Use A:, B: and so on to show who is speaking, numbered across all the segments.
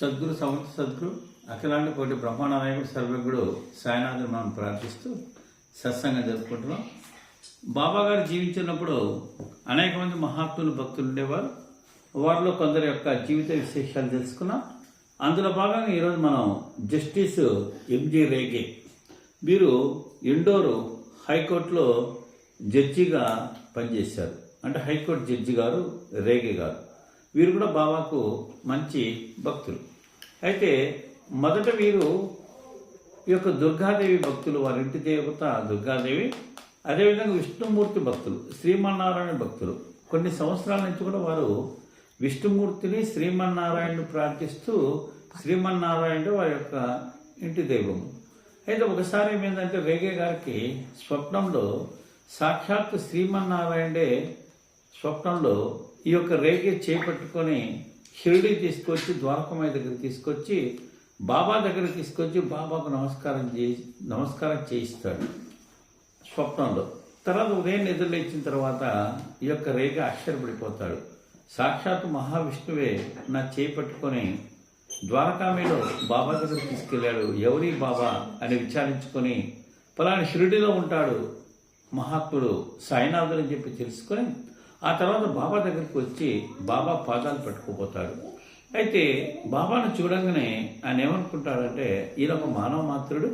A: సద్గురు సమర్థ సద్గురు అఖిలాండ కోటి బ్రహ్మాండ నాయకుడు సర్వజ్ఞుడు సాయినాథుని మనం ప్రార్థిస్తూ సత్సంగం జరుపుకుంటున్నాం. బాబా గారు జీవించినప్పుడు అనేక మంది మహాత్ములు భక్తులు ఉండేవారు. వారిలో కొందరి యొక్క జీవిత విశేషాలు తెలుసుకున్నాం. అందులో భాగంగా ఈరోజు మనం జస్టిస్ ఎంజి రేగే. వీరు ఇండోరు హైకోర్టులో జడ్జిగా పనిచేశారు. అంటే హైకోర్టు జడ్జి గారు రేగే గారు. వీరు కూడా బాబాకు మంచి భక్తులు. అయితే మొదట వీరు ఈ యొక్క దుర్గాదేవి భక్తులు వారి ఇంటి దేవత దుర్గాదేవి అదేవిధంగా విష్ణుమూర్తి భక్తులు శ్రీమన్నారాయణ భక్తులు. కొన్ని సంవత్సరాల నుంచి కూడా వారు విష్ణుమూర్తిని శ్రీమన్నారాయణను ప్రార్థిస్తూ శ్రీమన్నారాయణుడు వారి యొక్క ఇంటి దైవం. అయితే ఒకసారి ఏమైందంటే రేగే గారికి స్వప్నంలో సాక్షాత్ శ్రీమన్నారాయణే స్వప్నంలో ఈ యొక్క రేగే చేపట్టుకొని షిరిడి తీసుకొచ్చి ద్వారకమాయ దగ్గర తీసుకొచ్చి బాబా దగ్గర తీసుకొచ్చి బాబాకు నమస్కారం చేసి నమస్కారం చేయిస్తాడు స్వప్నంలో. తర్వాత ఉదయం నిద్రలేచిన తర్వాత ఈ యొక్క రేఖ ఆశ్చర్యపడిపోతాడు. సాక్షాత్ మహావిష్ణువే నా చేయి పట్టుకొని ద్వారకామిలో బాబా దగ్గర తీసుకెళ్ళాడు. ఎవరి బాబా అని విచారించుకొని పలాని షిరిడిలో ఉంటాడు మహాత్ముడు సాయినాథుడు అని చెప్పి తెలుసుకొని ఆ తర్వాత బాబా దగ్గరికి వచ్చి బాబా పాదాలు పట్టుకుపోతాడు. అయితే బాబాను చూడంగానే ఆయన ఏమనుకుంటాడంటే ఈయన ఒక మానవ మాత్రుడు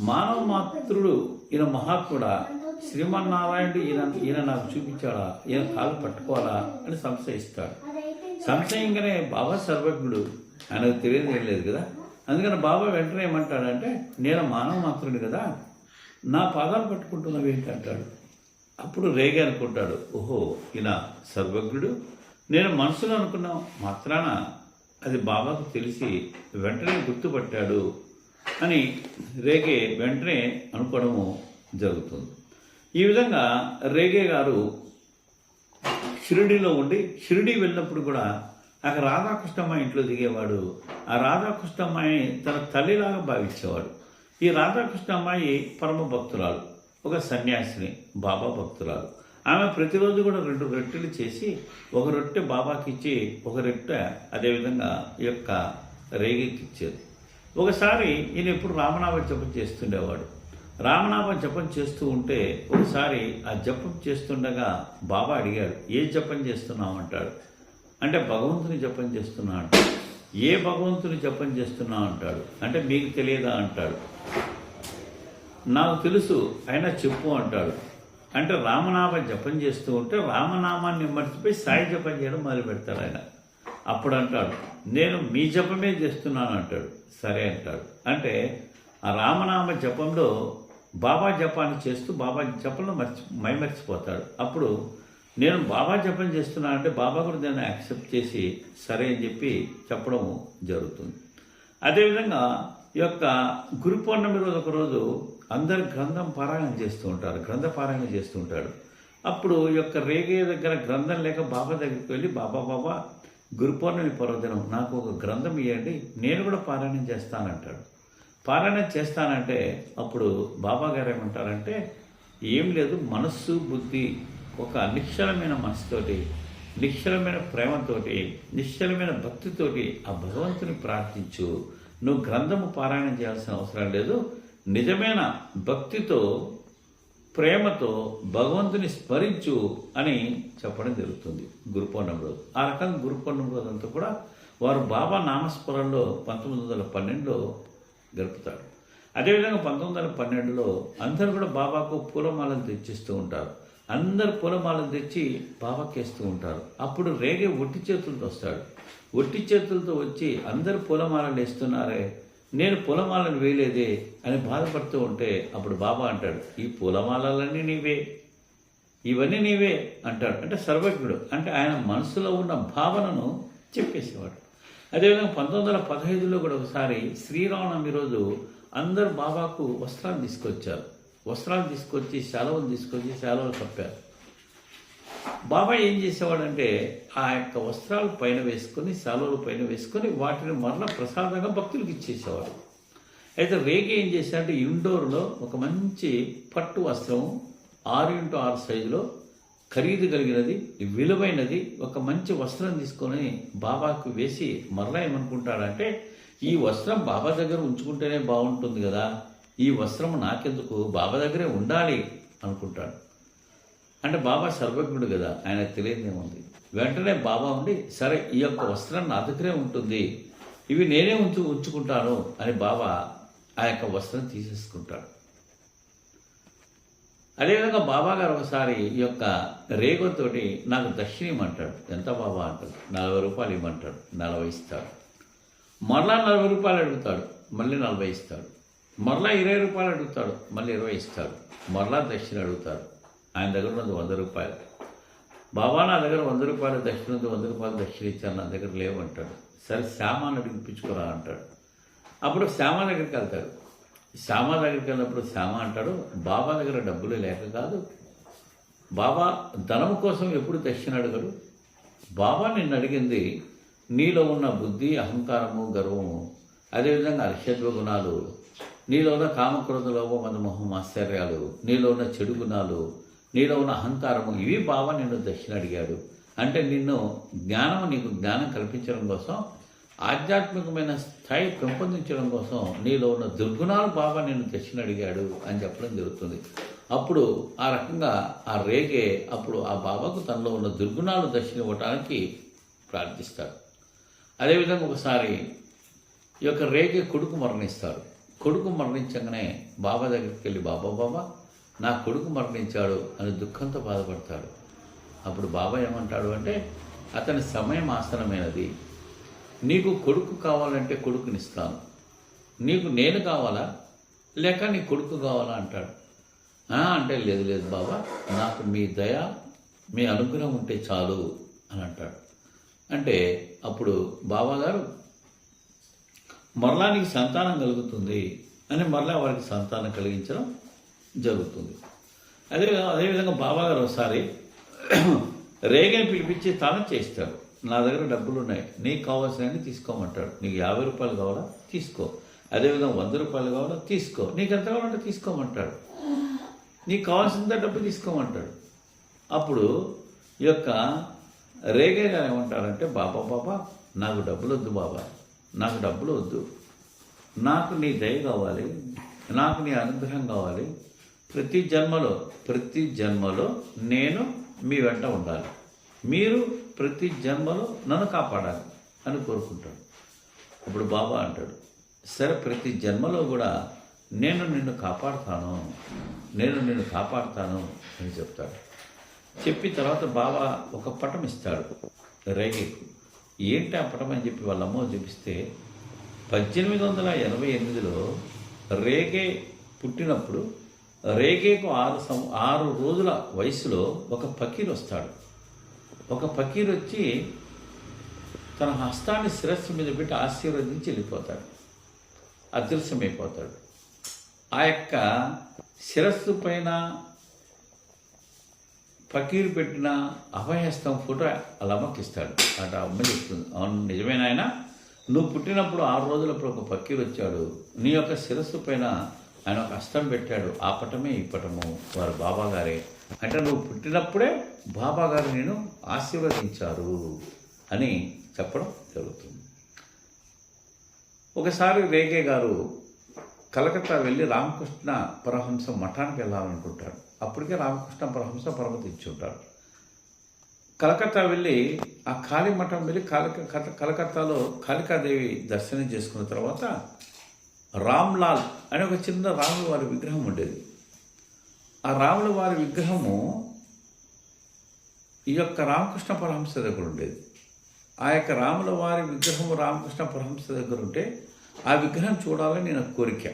A: మానవ మాత్రుడు ఈయన మహాత్ముడా. శ్రీమన్నారాయణుడు ఈయన ఈయన నాకు చూపించాడా? ఈయన కాలు పట్టుకోవాలా అని సంశయిస్తాడు. సంశయంగానే బాబా సర్వజ్ఞుడు. ఆయనకు తెలియదు ఏం లేదు కదా? అందుకని బాబా వెంటనే ఏమంటాడంటే నేను మానవ మాత్రుడు కదా? నా పాదాలు పట్టుకుంటున్నవి ఏంటంటాడు అప్పుడు రేగే అనుకుంటాడు ఓహో ఈయన సర్వజ్ఞుడు. నేను మనసులో అనుకున్న మాత్రాన అది బాబాకు తెలిసి వెంటనే గుర్తుపట్టాడు అని రేగే వెంటనే అనుకోవడము జరుగుతుంది. ఈ విధంగా రేగే గారు షిరిడిలో ఉండి షిరిడి వెళ్ళినప్పుడు కూడా అక్కడ రాధాకృష్ణమ్మ ఇంట్లో దిగేవాడు. ఆ రాధాకృష్ణమ్మాయి తన తల్లిలాగా భావించేవాడు. ఈ రాధాకృష్ణ అమ్మాయి పరమ భక్తురాలు. ఒక సన్యాసిని బాబా భక్తురాలు. ఆమె ప్రతిరోజు కూడా రెండు రొట్టెలు చేసి ఒక రొట్టె బాబాకి ఇచ్చి ఒక రొట్టె అదేవిధంగా ఈ యొక్క రేగికి ఇచ్చేది ఒకసారి ఈయన ఎప్పుడు రామనామ జపం చేస్తుండేవాడు. రామనామ జపం చేస్తూ ఉంటే ఒకసారి ఆ జపం చేస్తుండగా బాబా అడిగాడు ఏ జపం చేస్తున్నావు? అంటాడు. అంటే భగవంతుని జపం చేస్తున్నా అంటాడు ఏ భగవంతుని జపం చేస్తున్నా అంటాడు. అంటే మీకు తెలియదా? అంటాడు. నాకు తెలుసు అయినా చెప్పు అంటాడు. అంటే రామనామ జపం చేస్తూ ఉంటే రామనామాన్ని మర్చిపోయి సాయి జపం చేయడం మొదలు పెడతాడు ఆయన. అప్పుడు అంటాడు నేను మీ జపమే చేస్తున్నాను అంటాడు. సరే అంటాడు. అంటే ఆ రామనామ జపంలో బాబా జపాన్ని చేస్తూ బాబా జపంలో మర్చి మైమర్చిపోతాడు. అప్పుడు నేను బాబా జపం చేస్తున్నాను అంటే బాబా కూడా దాన్ని యాక్సెప్ట్ చేసి సరే అని చెప్పి చెప్పడం జరుగుతుంది. అదేవిధంగా యొక్క గురు పౌర్ణమి రోజు ఒకరోజు అందరు గ్రంథం పారాయణం చేస్తూ ఉంటారు గ్రంథ పారాయణం చేస్తూ ఉంటాడు అప్పుడు యొక్క రేగే దగ్గర గ్రంథం లేక బాబా దగ్గరికి వెళ్ళి బాబా బాబా గురు పౌర్ణమి పర్వదినం నాకు ఒక గ్రంథం ఇవ్వండి నేను కూడా పారాయణం చేస్తానంటాడు. పారాయణం చేస్తానంటే అప్పుడు బాబా గారు ఏమంటారంటే ఏం లేదు మనస్సు బుద్ధి ఒక నిశ్చలమైన మనసుతోటి నిశ్చలమైన ప్రేమతోటి నిశ్చలమైన భక్తితోటి ఆ భగవంతుని ప్రార్థించు నువ్వు గ్రంథము పారాయణం చేయాల్సిన అవసరం లేదు. నిజమైన భక్తితో ప్రేమతో భగవంతుని స్మరించు అని చెప్పడం జరుగుతుంది గురు పౌర్ణమి రోజు. ఆ రకంగా గురు పౌర్ణమి రోజు అంతా కూడా వారు బాబా నామస్మరణలో పంతొమ్మిది వందల పన్నెండులో గడుపుతారు. అదేవిధంగా పంతొమ్మిది వందల పన్నెండులో అందరూ కూడా బాబాకు పూలమాలను తెచ్చిస్తూ ఉంటారు. అందరు పూలమాలను తెచ్చి బాబాకేస్తూ ఉంటారు. అప్పుడు రేగే ఒట్టి చేతులతో వస్తాడు. ఒట్టి చేతులతో వచ్చి అందరు పూలమాలను వేస్తున్నారే నేను పూలమాలను వేయలేదే అని బాధపడుతూ ఉంటే అప్పుడు బాబా అంటాడు ఈ పూలమాలలన్నీ నీవే ఇవన్నీ నీవే అంటాడు. అంటే సర్వజ్ఞుడు అంటే ఆయన మనసులో ఉన్న భావనను చెప్పేసేవాడు. అదేవిధంగా పంతొమ్మిది వందల పదహైదులో కూడా ఒకసారి శ్రీరామనవమి రోజు అందరు బాబాకు వస్త్రాలు తీసుకొచ్చారు. వస్త్రాలు తీసుకొచ్చి సెలవులు తీసుకొచ్చి సెలవులు కప్పారు. బాబాయ్ ఏం చేసేవాడంటే ఆ యొక్క వస్త్రాలు పైన వేసుకొని సెలవులు పైన వేసుకొని వాటిని మరలా ప్రసాదంగా భక్తులకు ఇచ్చేసేవాడు. అయితే రేగి ఏం చేశాడంటే ఇండోర్లో ఒక మంచి పట్టు వస్త్రం ఆరు ఇంటూ ఆరు సైజులో ఖరీదు కలిగినది విలువైనది ఒక మంచి వస్త్రం తీసుకొని బాబాకు వేసి మరలా ఏమనుకుంటాడంటే ఈ వస్త్రం బాబా దగ్గర ఉంచుకుంటేనే బాగుంటుంది కదా ఈ వస్త్రం నాకెందుకు బాబా దగ్గరే ఉండాలి అనుకుంటాడు. అంటే బాబా సర్వజ్ఞుడు కదా ఆయన తెలియదేముంది. వెంటనే బాబా ఉండి సరే ఈ యొక్క వస్త్రం నా దగ్గరే ఉంటుంది ఇవి నేనే ఉంచు ఉంచుకుంటాను అని బాబా ఆ యొక్క వస్త్రం తీసేసుకుంటాడు. అదేవిధంగా బాబా గారు ఒకసారి ఈ యొక్క రేగుతోటి నాకు దక్షిణ ఇమ్మంటాడు ఎంత బాబా అంటాడు? నలభై రూపాయలు ఇవ్వమంటాడు నలభై ఇస్తాడు. మరలా నలభై రూపాయలు అడుగుతాడు మళ్ళీ నలభై ఇస్తాడు. మరలా ఇరవై రూపాయలు అడుగుతాడు మళ్ళీ ఇరవై ఇస్తాడు. మరలా దక్షిణ అడుగుతాడు. ఆయన దగ్గర ఉన్నది వంద రూపాయలు. బాబా నా దగ్గర వంద రూపాయలు దక్షిణ ఉంది వంద రూపాయలు దక్షిణ ఇచ్చాను నా దగ్గర లేవంటాడు. సరే శ్యామాన్ని అడిగిపించుకురా అంటాడు. అప్పుడు శ్యామ దగ్గరికి వెళ్తాడు. శ్యామ దగ్గరికి వెళ్ళినప్పుడు శ్యామ అంటాడు బాబా దగ్గర డబ్బులు లేక కాదు. బాబా ధనం కోసం ఎప్పుడు దక్షిణ అడగడు? బాబా నిన్ను అడిగింది నీలో ఉన్న బుద్ధి అహంకారము గర్వము అదేవిధంగా అర్షత్వ గుణాలు నీలో ఉన్న కామక్రోధ లోభ మధుమోహం ఆశ్చర్యాలు నీలో ఉన్న చెడు గుణాలు నీలో ఉన్న అహంకారము ఇవి బాబా నిన్ను దక్షిణ అడిగాడు అంటే నిన్ను జ్ఞానం నీకు జ్ఞానం కల్పించడం కోసం ఆధ్యాత్మికమైన స్థాయి పెంపొందించడం కోసం నీలో ఉన్న దుర్గుణాలు బాబా నిన్ను దక్షిణ అడిగాడు అని చెప్పడం జరుగుతుంది. అప్పుడు ఆ రకంగా ఆ రేగే అప్పుడు ఆ బాబాకు తనలో ఉన్న దుర్గుణాలు దర్శనం ఇవ్వటానికి ప్రార్థిస్తాడు. అదేవిధంగా ఒకసారి ఈ యొక్క రేగే కొడుకు మరణిస్తాడు. కొడుకు మరణించగానే బాబా దగ్గరికి వెళ్ళి బాబా బాబా నా కొడుకు మరణించాడు అని దుఃఖంతో బాధపడతాడు. అప్పుడు బాబా ఏమంటాడు అంటే అతని సమయం ఆసనమైనది. నీకు కొడుకు కావాలంటే కొడుకునిస్తాను నీకు నేను కావాలా? లేక నీ కొడుకు కావాలా అంటాడు. అంటే లేదు లేదు బాబా నాకు మీ దయ మీ అనుగ్రహం ఉంటే చాలు అని అంటాడు. అంటే అప్పుడు బాబాగారు మరలా నీకు సంతానం కలుగుతుంది అని మరలా వారికి సంతానం కలిగించడం జరుగుతుంది. అదే అదేవిధంగా బాబా గారు ఒకసారి రేగని పిలిపించి తాను చేస్తాడు నా దగ్గర డబ్బులు ఉన్నాయి నీకు కావాల్సినవి తీసుకోమంటాడు. నీకు యాభై రూపాయలు కావాలా? తీసుకో. అదేవిధంగా వంద రూపాయలు కావాలా? తీసుకో. నీకు ఎంత కావాలంటే తీసుకోమంటాడు. నీకు కావాల్సిందే డబ్బు తీసుకోమంటాడు. అప్పుడు ఈ యొక్క రేగే గారు ఏమంటారంటే బాబా బాబా నాకు డబ్బులు వద్దు బాబా. నాకు డబ్బులు వద్దు నాకు నీ దయ కావాలి. నాకు నీ అనుగ్రహం కావాలి. ప్రతి జన్మలో ప్రతి జన్మలో నేను మీ వెంట ఉండాలి. మీరు ప్రతి జన్మలో నన్ను కాపాడాలి అని కోరుకుంటాడు అప్పుడు బాబా అంటాడు సరే ప్రతి జన్మలో కూడా నేను నిన్ను కాపాడుతాను నేను నిన్ను కాపాడుతాను అని చెప్తాడు. చెప్పిన తర్వాత బాబా ఒక పటం ఇస్తాడు రేగేకు ఏంటి ఆ పటం అని చెప్పి వాళ్ళ అమ్మ చూపిస్తే పద్దెనిమిది వందల ఎనభై ఎనిమిదిలో రేగే పుట్టినప్పుడు రేగేకు ఆరు సం ఆరు రోజుల వయసులో ఒక పకీర్ వస్తాడు. ఒక పకీర్ వచ్చి తన హస్తాన్ని శిరస్సు మీద పెట్టి ఆశీర్వదించి వెళ్ళిపోతాడు. అదృశ్యమైపోతాడు. ఆ యొక్క శిరస్సు పైన ఫకీర్ పెట్టిన అభయహస్తం ఫోటో అలా అమ్మకిస్తాడు అమ్మ చెప్తుంది అవును నిజమేనా ఆయన నువ్వు పుట్టినప్పుడు ఆరు రోజులప్పుడు ఒక ఫకీర్ వచ్చాడు. నీ యొక్క శిరస్సు పైన ఆయన ఒక అస్తం పెట్టాడు. ఆ పటమే ఈ పటము. వారు బాబాగారే. అంటే నువ్వు పుట్టినప్పుడే బాబాగారు నేను ఆశీర్వదించారు అని చెప్పడం జరుగుతుంది. ఒకసారి రేగే గారు కలకత్తా వెళ్ళి రామకృష్ణ పరహంస మఠానికి వెళ్ళాలనుకుంటాడు. అప్పటికే రామకృష్ణ పరహంస పరమతి ఇచ్చి ఉంటాడు కలకత్తా వెళ్ళి ఆ కాళీ మఠం వెళ్ళి కాలిక కలకత్తాలో కాళికాదేవి దర్శనం చేసుకున్న తర్వాత రామ్లాల్ అనే ఒక చిన్న రాముల వారి విగ్రహం ఉండేది. ఆ రాముల వారి విగ్రహము ఈ యొక్క రామకృష్ణ పరహంస దగ్గర ఉండేది. ఆ యొక్క రాముల వారి విగ్రహం రామకృష్ణ పరహంస దగ్గర ఉంటే ఆ విగ్రహం చూడాలని నేను కోరిక.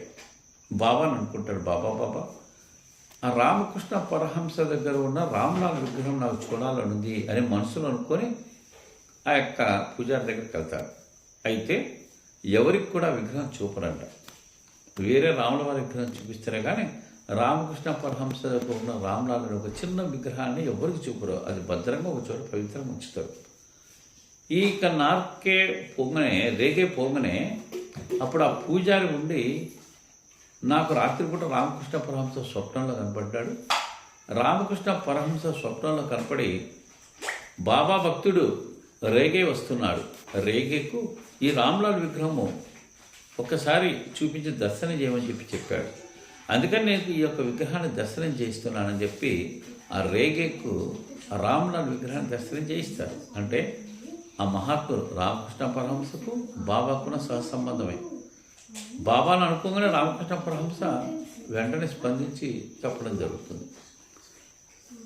A: బాబా అని అనుకుంటాడు బాబా బాబా ఆ రామకృష్ణ పరహంస దగ్గర ఉన్న రామ్లాల్ విగ్రహం నాకు చూడాలని ఉంది అని మనసులో అనుకొని ఆ యొక్క పూజారి దగ్గరికి వెళ్తాడు అయితే ఎవరికి కూడా విగ్రహం చూపరంట. వేరే రాముల వారి విగ్రహం చూపిస్తారే కానీ రామకృష్ణ పరహంస ఉన్న రామలాలని ఒక చిన్న విగ్రహాన్ని ఎవరికి చూపరు? అది భద్రంగా ఒక చోట పవిత్రంగా ఉంచుతారు. ఈ ఇక నార్కే పొంగనే రేగే పొంగనే అప్పుడు ఆ పూజారి ఉండి నాకు రాత్రిపూట రామకృష్ణ పరహంస స్వప్నంలో కనపడ్డాడు. రామకృష్ణ పరహంస స్వప్నంలో కనపడి బాబా భక్తుడు రేగే వస్తున్నాడు. రేగేకు ఈ రామ్లాల్ విగ్రహము ఒక్కసారి చూపించి దర్శనం చేయమని చెప్పి చెప్పాడు. అందుకని నేను ఈ యొక్క విగ్రహాన్ని దర్శనం చేయిస్తున్నానని చెప్పి ఆ రేగేకు ఆ రామ్లాల్ విగ్రహాన్ని దర్శనం చేయిస్తారు. అంటే ఆ మహాత్ముడు రామకృష్ణ పరహంసకు బాబాకున్న సహసంబంధమే బాబాను అనుకోగానే రామకృష్ణ పరహంస వెంటనే స్పందించి చెప్పడం జరుగుతుంది.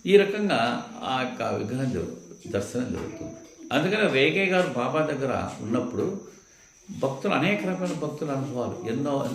A: ఈ రకంగా ఆ యొక్క విగ్రహం జరుగు దర్శనం జరుగుతుంది. అందుకని రేగే గారు బాబా దగ్గర ఉన్నప్పుడు భక్తులు అనేక రకాల భక్తుల అనుభవాలు. ఎన్నో